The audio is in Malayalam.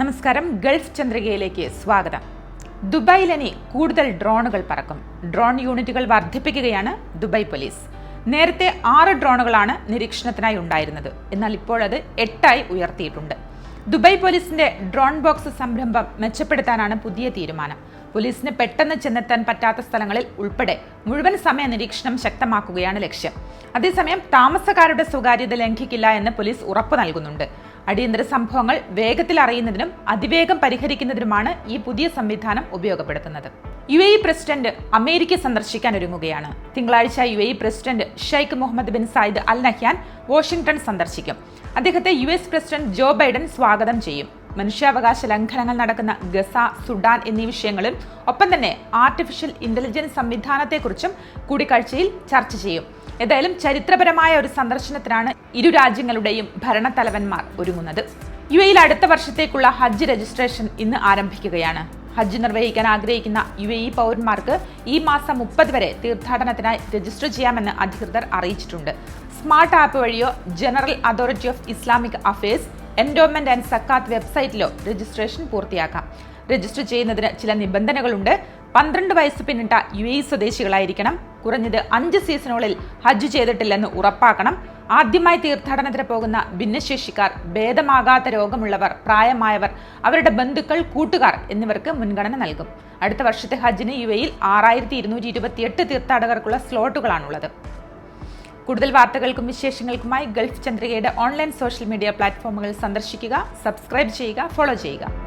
നമസ്കാരം ഗൾഫ് ചന്ദ്രികയിലേക്ക് സ്വാഗതം. ദുബായിൽ ഇനി കൂടുതൽ ഡ്രോണുകൾ പറക്കും. ഡ്രോൺ യൂണിറ്റുകൾ വർദ്ധിപ്പിക്കുകയാണ് ദുബായ് പോലീസ്. നേരത്തെ ആറ് ഡ്രോണുകളാണ് നിരീക്ഷണത്തിനായി ഉണ്ടായിരുന്നത്. എന്നാൽ ഇപ്പോൾ അത് എട്ടായി ഉയർത്തിയിട്ടുണ്ട്. ദുബായ് പോലീസിന്റെ ഡ്രോൺ ബോക്സ് സംരംഭം മെച്ചപ്പെടുത്താനാണ് പുതിയ തീരുമാനം. പോലീസിന് പെട്ടെന്ന് ചെന്നെത്താൻ പറ്റാത്ത സ്ഥലങ്ങളിൽ ഉൾപ്പെടെ മുഴുവൻ സമയ നിരീക്ഷണം ശക്തമാക്കുകയാണ് ലക്ഷ്യം. അതേസമയം താമസക്കാരുടെ സ്വകാര്യത ലംഘിക്കില്ല എന്ന് പോലീസ് ഉറപ്പു നൽകുന്നുണ്ട്. അടിയന്തര സംഭവങ്ങൾ വേഗത്തിൽ അറിയുന്നതിനും അതിവേഗം പരിഹരിക്കുന്നതിനുമാണ് ഈ പുതിയ സംവിധാനം ഉപയോഗപ്പെടുത്തുന്നത്. യു എ പ്രസിഡന്റ് അമേരിക്ക സന്ദർശിക്കാൻ ഒരുങ്ങുകയാണ്. തിങ്കളാഴ്ച U A president Sheikh Mohammed bin Zayed Al Nahyan Washington സന്ദർശിക്കും. അദ്ദേഹത്തെ U S president Joe Biden സ്വാഗതം ചെയ്യും. മനുഷ്യാവകാശ ലംഘനങ്ങൾ നടക്കുന്ന ഗസ സുഡാൻ എന്നീ വിഷയങ്ങളും ഒപ്പം തന്നെ ആർട്ടിഫിഷ്യൽ ഇന്റലിജൻസ് സംവിധാനത്തെക്കുറിച്ചും കൂടിക്കാഴ്ചയിൽ ചർച്ച ചെയ്യും. ഏതായാലും ചരിത്രപരമായ ഒരു സന്ദർശനത്തിനാണ് ഇരു രാജ്യങ്ങളുടെയും ഭരണത്തലവന്മാർ ഒരുങ്ങുന്നത്. യു എയിൽ അടുത്ത വർഷത്തേക്കുള്ള ഹജ്ജ് രജിസ്ട്രേഷൻ ഇന്ന് ആരംഭിക്കുകയാണ്. ഹജ്ജ് നിർവഹിക്കാൻ ആഗ്രഹിക്കുന്ന യു എ ഇ പൗരന്മാർക്ക് ഈ മാസം മുപ്പത് വരെ തീർത്ഥാടനത്തിനായി രജിസ്റ്റർ ചെയ്യാമെന്ന് അധികൃതർ അറിയിച്ചിട്ടുണ്ട്. സ്മാർട്ട് ആപ്പ് വഴിയോ general authority of Islamic affairs endowment and zakat വെബ്സൈറ്റിലോ registration പൂർത്തിയാക്കാം. രജിസ്റ്റർ ചെയ്യുന്നതിന് ചില നിബന്ധനകളുണ്ട്. പന്ത്രണ്ട് വയസ്സ് പിന്നിട്ട യു എ സ്വദേശികളായിരിക്കണം. കുറഞ്ഞത് അഞ്ച് സീസണുകളിൽ ഹജ്ജ് ചെയ്തിട്ടില്ലെന്ന് ഉറപ്പാക്കണം. ആദ്യമായി തീർത്ഥാടനത്തിന് പോകുന്ന ഭിന്നശേഷിക്കാർ ഭേദമാകാത്ത രോഗമുള്ളവർ പ്രായമായവർ അവരുടെ ബന്ധുക്കൾ കൂട്ടുകാർ എന്നിവർക്ക് മുൻഗണന നൽകും. അടുത്ത വർഷത്തെ ഹജ്ജിന് യു എയിൽ ആറായിരത്തി ഇരുന്നൂറ്റി ഇരുപത്തിയെട്ട് തീർത്ഥാടകർക്കുള്ള സ്ലോട്ടുകളാണുള്ളത്. കൂടുതൽ വാർത്തകൾക്കും വിശേഷങ്ങൾക്കുമായി ഗൾഫ് ചന്ദ്രികയുടെ ഓൺലൈൻ സോഷ്യൽ മീഡിയ പ്ലാറ്റ്ഫോമുകൾ സന്ദർശിക്കുക സബ്സ്ക്രൈബ് ചെയ്യുക ഫോളോ ചെയ്യുക.